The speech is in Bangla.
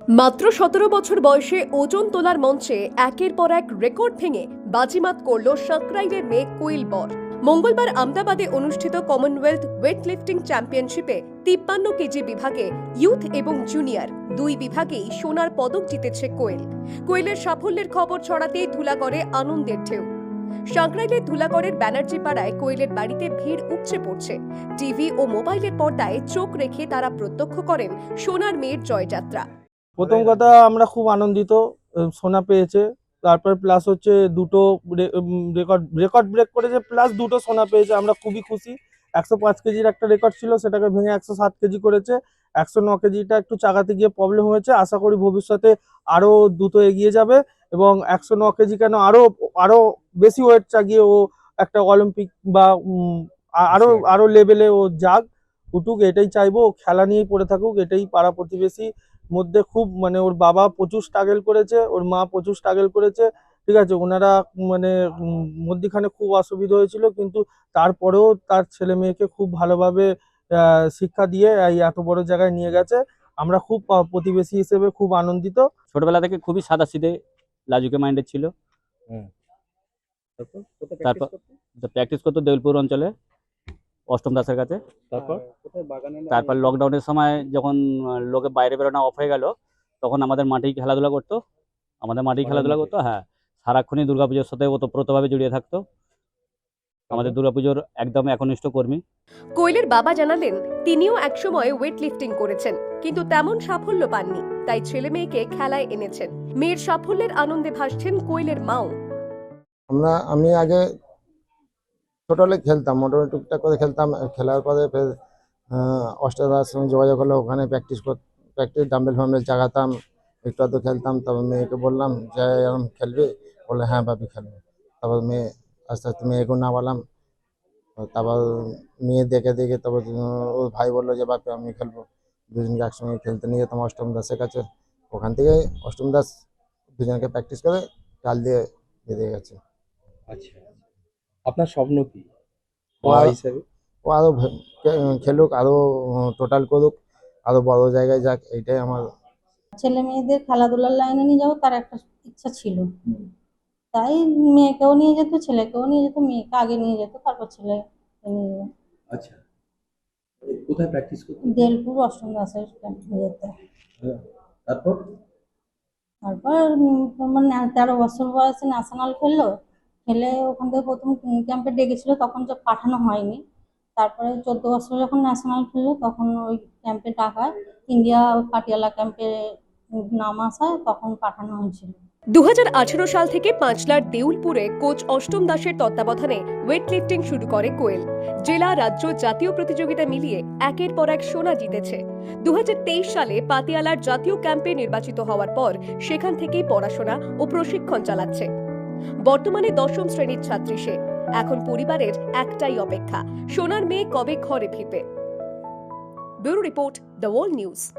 মাত্র সতেরো বছর বয়সে ওজন তোলার মঞ্চে একের পর এক রেকর্ড ভেঙে বাজিমাত করল সাকরাইলের মেয়ে কোয়েল বর। মঙ্গলবার আমদাবাদে অনুষ্ঠিত কমনওয়েলথ ওয়েট লিফটিং চ্যাম্পিয়নশিপে তিপ্পান্ন কেজি বিভাগে ইউথ এবং জুনিয়র দুই বিভাগেই সোনার পদক জিতেছে কোয়েল কোয়েলের সাফল্যের খবর ছড়াতেই ধুলা করে আনন্দের ঢেউ। সাঁকরাইলের ধুলাগড়ের ব্যানার্জি পাড়ায় কোয়েলের বাড়িতে ভিড় উপচে পড়ছে। টিভি ও মোবাইলের পর্দায় চোখ রেখে তারা প্রত্যক্ষ করেন সোনার মেয়ের জয়যাত্রা। প্রথম কথা আমরা খুব আনন্দিত সোনা পেয়েছে। তারপর প্লাস হচ্ছে দুটো রেকর্ড রেকর্ড ব্রেক করেছে প্লাস দুটো সোনা পেয়েছে আমরা খুবই খুশি। একশো পাঁচ কেজির একটা রেকর্ড ছিল সেটাকে ভেঙে একশো সাত কেজি করেছে। একশো ন কেজিটা একটু চাগাতে গিয়ে প্রবলেম হয়েছে। আশা করি ভবিষ্যতে আরও দ্রুত এগিয়ে যাবে এবং একশো ন কেজি কেন আরও আরও বেশি ওয়েট চাগিয়ে ও একটা অলিম্পিক বা উম, আ- আরও আরও লেভেলে ও যাক উঠুক এটাই চাইব। ও খেলা নিয়েই পড়ে থাকুক এটাই পাড়া প্রতিবেশী। মধ্যে খুব মানে ওর বাবা প্রচুর স্ট্রাগল করেছে ওর মা প্রচুর স্ট্রাগল করেছে ঠিক আছে? ওনারা মানে মধ্যিখানে খুব অসুবিধা হয়েছিল কিন্তু তারপরেও তার ছেলে মেয়েকে খুব ভালোভাবে আহ, শিক্ষা দিয়ে এই এত বড় জায়গায় নিয়ে গেছে। আমরা খুব প্রতিবেশী হিসেবে খুব আনন্দিত। ছোটবেলা থেকে খুবই সাদা সিধে লাজুকে মাইন্ডের ছিল। তারপর প্র্যাকটিস করতো দেউলপুর অঞ্চলে। অষ্টম দাসের কাছে। তারপর? তারপর লকডাউনের সময় যখন লোকে বাইরে বেরোনো অফ হয়ে গেল তখন আমাদের মাঠেই খেলাধুলা করতো। আমাদের মাঠেই খেলাধুলা করতো হ্যাঁ। সারাক্ষণই দুর্গাপুজোর সাথে ওতপ্রোতভাবে জড়িয়ে থাকতো। আমাদের দুর্গাপুজোর একদম একনিষ্ঠ কর্মী। কোয়েলের বাবা জানালেন তিনিও একসময় ওয়েট লিফটিং করেছেন কিন্তু তেমন সাফল্য পাননি। তাই ছেলে মেয়েকে খেলায় এনেছেন। মেয়ের সাফল্যের আনন্দে ভাসছেন কোয়েলের মাও। আমরা আমি আগে ছোটবেলায় খেলতাম মোটামুটি টুকটাক করে খেলতাম খেলার পরে ফের অষ্টাদার সঙ্গে যোগাযোগ হলো ওখানে প্র্যাকটিস প্র্যাকটিস ডাম্বেল ফাম্বেল জাগাতাম একটু আধটু খেলতাম তারপর মেয়েকে বললাম যে এরকম খেলবি বলে হ্যাঁ ভাবি খেলব তারপর মেয়ে আস্তে আস্তে মেয়েকেও নামালাম তারপর মেয়ে দেখে দেখে তারপর ওর ভাই বলল যে বাপি আমি খেলব দুজনকে একসঙ্গে খেলতে নিয়ে যেতাম অষ্টম দাসের কাছে, ওখান থেকে অষ্টম দাস দুজনকে প্র্যাকটিস করে চাল দিয়ে বেরিয়ে গেছে। আচ্ছা। আপনার স্বপ্ন কি? ও মা হিসেবে? ও আরও খেলুক আরও টোটাল করুক আরও বড় জায়গায় যাক এইটাই আমার ছেলে মেয়েদের খেলাধুলার লাইনে নিয়ে যাব তার একটা ইচ্ছা ছিল। তাই মেয়েকেও নিয়ে যেত ছেলেকেও নিয়ে যেত মেয়েকে আগে নিয়ে যেত তারপর ছেলে নিয়ে যেত আচ্ছা। কোথায় প্র্যাকটিস করতেন? দেলপুর অষ্টম দাসের ক্যাম্পে যেত। তারপর? তারপর উম তোমার তেরো বছর বয়সে ন্যাশনাল খেললো খেলে ওখান থেকে প্রথম ক্যাম্পে ডেকেছিল, তখন পাঠানো হয়নি। তারপরে চোদ্দ বছর যখন ন্যাশনাল খেললো, তখন ওই ক্যাম্পে টাকায় ইন্ডিয়া পাটিয়ালা ক্যাম্পে নাম আসায় তখন পাঠানো হয়েছিল। দু হাজার আঠারো সাল থেকে পাঁচলার দেউলপুরে কোচ অষ্টম দাসের তত্ত্বাবধানে ওয়েট লিফটিং শুরু করে কোয়েল। জেলা, রাজ্য, জাতীয় প্রতিযোগিতা মিলিয়ে একের পর এক সোনা জিতেছে। দু হাজার তেইশ সালে পাতিয়ালার জাতীয় ক্যাম্পে নির্বাচিত হওয়ার পর সেখান থেকেই পড়াশোনা ও প্রশিক্ষণ চালাচ্ছে। বর্তমানে দশম শ্রেণির ছাত্রী সে। এখন পরিবারের একটাই অপেক্ষা, সোনার মেয়ে কবে ঘরে ফিরবে? Bureau report, the world news.